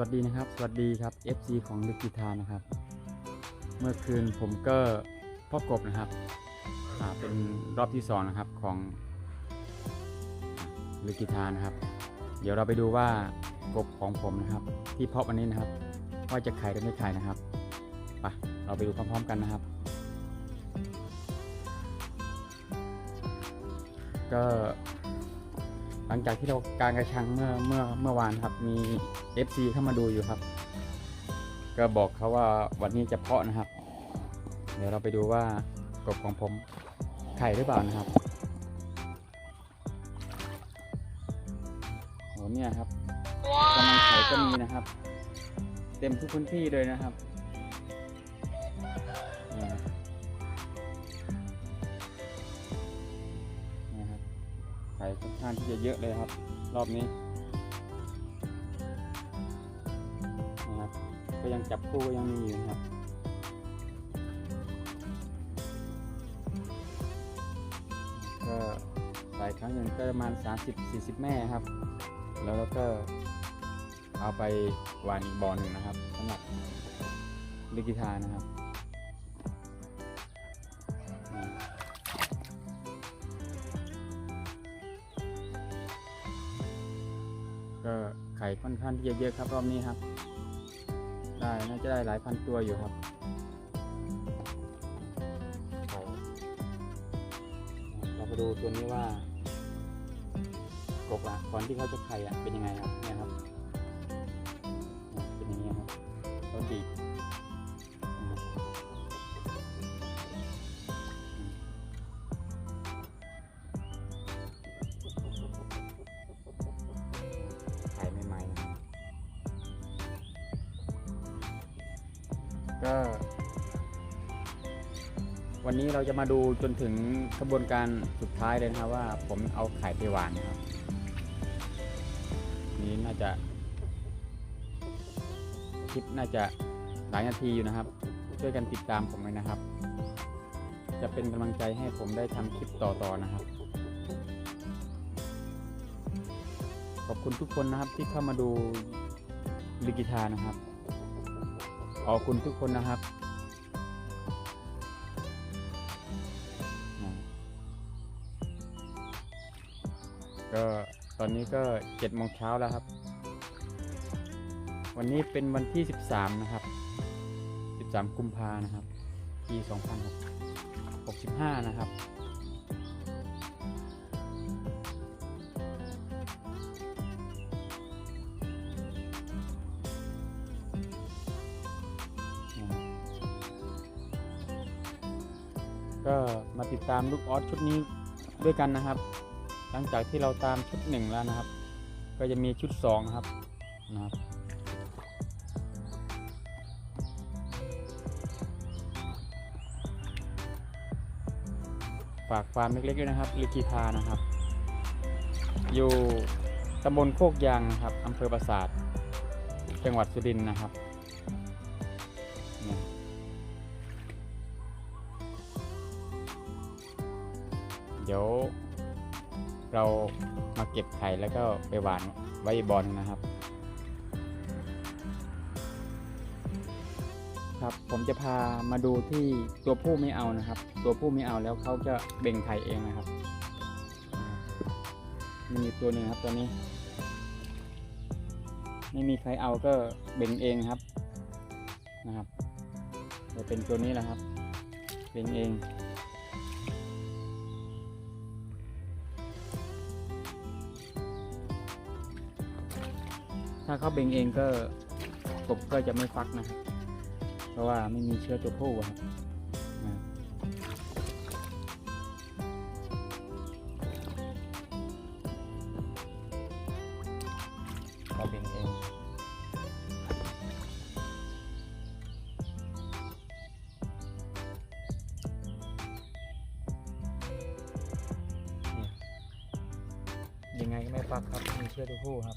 วัสดีนะครับ สวัสดีครับ FC ของลึกกีทานะครับ เมื่อคืนผมก็พ่อกบนะครับเป็นรอบที่สองนะครับของลึกกีทานะครับ เดี๋ยวเราไปดูว่ากบของผมนะครับ ที่เพาะวันนี้นะครับว่าจะไข่หรือไม่ไข่นะครับไปเราไปดูพร้อมๆกันนะครับ ก็ หลังจากที่เราการกระชังเมื่อเมื่อเมื่อวานครับมี FC เข้ามาดูอยู่ครับ ก็บอกเขาว่าวันนี้จะเพาะนะครับ เดี๋ยวเราไปดูว่ากบของผมไข่หรือเปล่านะครับโหเนี่ยครับกำลังไข่ก็มีนะครับ เต็มทุกพื้นที่เลยนะครับ ไข่ค่อนข้างที่จะเยอะเลยครับ รอบนี้นะครับก็ยังจับคู่ก็ยังมีอยู่นะครับก็ใส่ครั้งหนึ่งก็ประมาณ 30-40 แม่ครับ แล้วเราก็เอาไปหวานอีกบ่อหนึ่งนะครับสำหรับลิกิทานะครับ ค่อนข้างที่จะเยอะครับรอบนี้ครับ ได้น่าจะได้หลายพันตัวอยู่ครับเราไปดูตัวนี้ว่ากบอะก่อนที่เขาจะไข่อะเป็นยังไงครับเนี่ยครับ ก็ วันนี้เราจะมาดูจนถึงกระบวนการสุดท้ายเลยนะครับว่าผมเอาไข่ไปหวานครับ นี้น่าจะคลิปน่าจะหลายนาทีอยู่นะครับ ช่วยกันติดตามผมเลยนะครับ จะเป็นกำลังใจให้ผมได้ทำคลิปต่อๆนะครับ ขอบคุณทุกคนนะครับที่เข้ามาดูลิกิทานะครับ ขอบคุณทุกคนนะครับก็ตอนนี้ก็เจ็ดโมงเช้าแล้วครับ วันนี้เป็นวันที่13นะครับ13กุมภานะครับ ปี2565นะครับ ติดตามลูกออสชุดนี้ด้วยกันนะครับ หลังจากที่เราตามชุดหนึ่งแล้วนะครับ ก็จะมีชุดสองครับนะครับฝากฟาร์มเล็กๆด้วยนะครับลิกิทานะครับ อยู่ตำบลโคกยางนะครับอำเภอปราสาท จังหวัดสุรินทร์นะครับ เดี๋ยว เรามาเก็บไข่แล้วก็ไปหวานไว้บอลนะครับ ครับผมจะพามาดูที่ตัวผู้ไม่เอานะครับ ตัวผู้ไม่เอาแล้วเขาจะเบ่งไข่เองนะครับมีตัวหนึ่งครับตัวนี้ ไม่มีใครเอาก็เบ่งเองครับนะครับจะเป็นตัวนี้แหละครับ เบ่งเอง ถ้าเขาเบ่งเองก็กบก็จะไม่ฟักนะครับเพราะว่าไม่มีเชื้อตัวผู้ครับเราเบ่งเองเนี่ยยังไงก็ไม่ฟักครับ มีเชื้อตัวผู้ครับ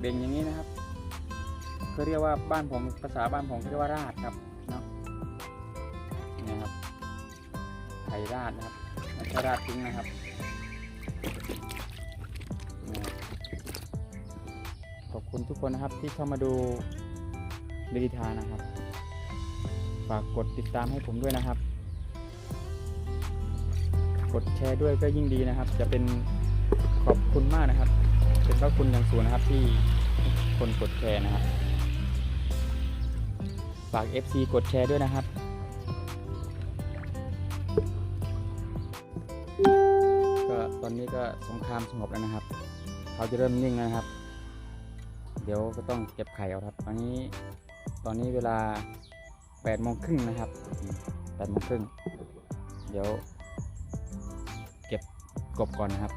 เบ่งอย่างนี้นะครับเขาเรียกว่าบ้านผมภาษาบ้านผมเรียกว่าราดครับเนาะนี่ครับไข่ราดนะครับไม่ใช่ราดทิ้งนะครับขอบคุณทุกคนนะครับที่เข้ามาดูเรีทานะครับ ฝากกดติดตามให้ผมด้วยนะครับ กดแชร์ด้วยก็ยิ่งดีนะครับ จะเป็นขอบคุณมากนะครับ เป็นพระคุณอย่างสูงนะครับที่ คนกดแชร์นะครับ ฝาก FC กดแชร์ด้วยนะครับ ก็ตอนนี้ก็สงครามสงบแล้วนะครับ เขาจะเริ่มนิ่งแล้วนะครับ เดี๋ยวก็ต้องเก็บไข่เอาครับ ตอนนี้ตอนนี้เวลา8โมงครึ่งนะครับ8โมงครึ่งเดี๋ยวเก็บกบก่อนนะครับ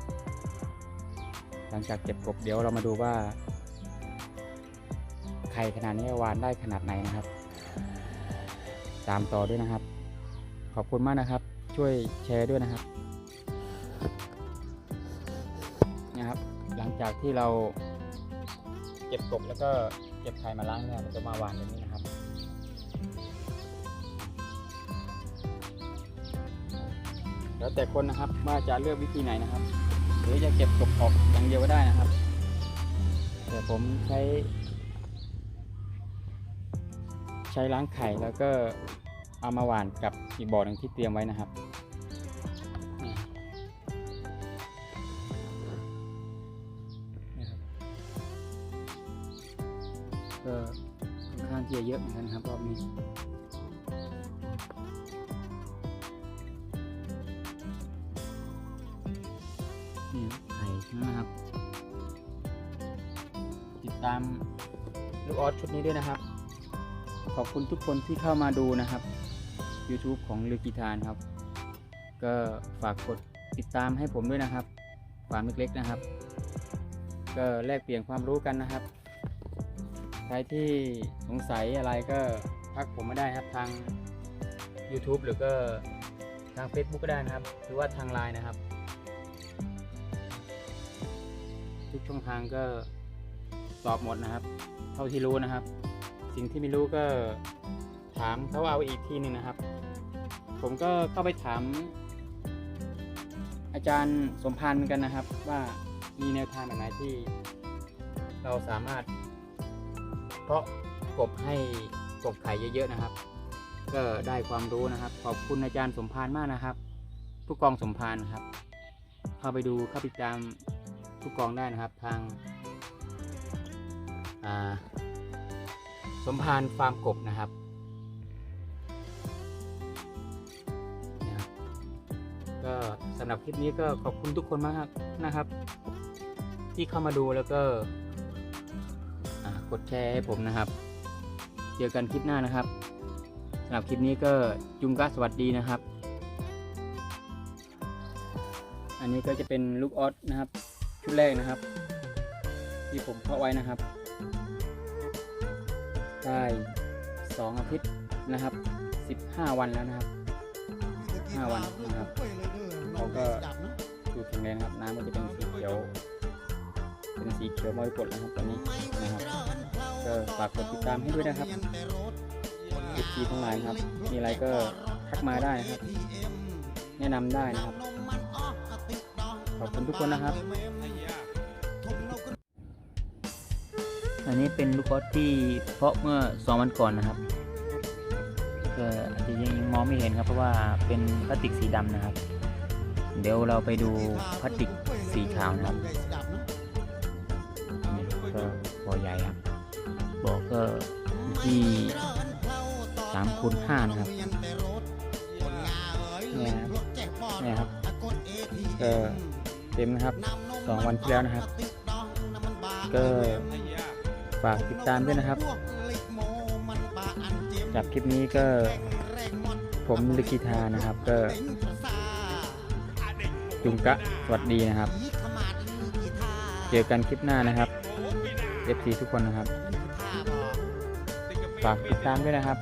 หลังจากเก็บกบเดี๋ยวเรามาดูว่า ไข่ขนาดนี้วานได้ขนาดไหนนะครับ ตามต่อด้วยนะครับ ขอบคุณมากนะครับ ช่วยแชร์ด้วยนะครับนะครับ หลังจากที่เราเก็บกบแล้วก็เก็บไข่มาล้างเนี่ยเราจะมาวานแบบนี้นะครับแล้วแต่คนนะครับว่าจะเลือกวิธีไหนนะครับ หรือจะเก็บกบออกอย่างเดียวก็ได้นะครับ แต่ผมใช้ ใช้ล้างไข่แล้วก็เอามาหว่านกับอีกบ่อหนึ่งที่เตรียมไว้นะครับนะครับ ก็ค่อนข้างที่จะเยอะเหมือนกันครับรอบนี้นี่ไข่นะครับ ติดตามลูกออสชุดนี้ด้วยนะครับ ขอบคุณทุกคนที่เข้ามาดูนะครับ YouTube ของลือกีทานครับ ก็ฝากกดติดตามให้ผมด้วยนะครับความเล็กๆนะครับ ก็แลกเปลี่ยนความรู้กันนะครับ ใครที่สงสัยอะไรก็ทักผมมาได้ครับทาง YouTube หรือก็ทาง Facebook ก็ได้นะครับ หรือว่าทาง Line นะครับ ทุกช่องทางก็ตอบหมดนะครับ เท่าที่รู้นะครับ สิ่งที่ไม่รู้ก็ถามเขาเอาอีกทีหนึ่งนะครับ ผมก็เข้าไปถาม อาจารย์สมพันธ์กันนะครับ ว่ามีแนวทางแบบไหนที่เราสามารถ เพราะกบให้กบไข่เยอะๆนะครับ ก็ได้ความรู้นะครับ ขอบคุณอาจารย์สมพานมากนะครับ ผู้กองสมพานครับ เข้าไปดูเข้าไปติดตามผู้กองได้นะครับทางอ่า สมพานฟาร์มกบนะครับนะครับก็สำหรับคลิปนี้ก็ขอบคุณทุกคนมากนะครับ ที่เข้ามาดูแล้วก็กดแชร์ให้ผมนะครับ เจอกันคลิปหน้านะครับสำหรับคลิปนี้ก็จุงกะสวัสดีนะครับ อันนี้ก็จะเป็นลูกออสนะครับ ชุดแรกนะครับ ที่ผมเพาะไว้นะครับ ได้สองอาทิตย์นะครับสิบห้าวันแล้วนะครับห้าวันนะครับเขาก็ดูแข็งแรงครับน้ำก็จะเป็นสีเขียว เป็นสีเขียวมรกตนะครับตอนนี้นะครับก็ฝากกดติดตามให้ด้วยนะครับติดทีทั้งหลายครับ มีอะไรก็ทักมาได้นะครับ แนะนำได้นะครับ ขอบคุณทุกคนนะครับ อันนี้เป็นลูกออสที่เพาะเมื่อสองวันก่อนนะครับก็อาจจะยังมองไม่เห็นครับ เพราะว่าเป็นพลาสติกสีดำนะครับ เดี๋ยวเราไปดูพลาสติกสีขาวนะครับก็บ่อใหญ่ครับบ่อก็ที่สามคูณห้านะครับเนี่ยนะครับเนี่ยครับก็เต็มนะครับสองวันที่แล้วนะครับก็ ฝากติดตามด้วยนะครับจากคลิปนี้ก็ผมลิกิทานะครับก็จุงกะสวัสดีนะครับ เจอกันคลิปหน้านะครับ FC ทุกคนนะครับ ฝากติดตามด้วยนะครับ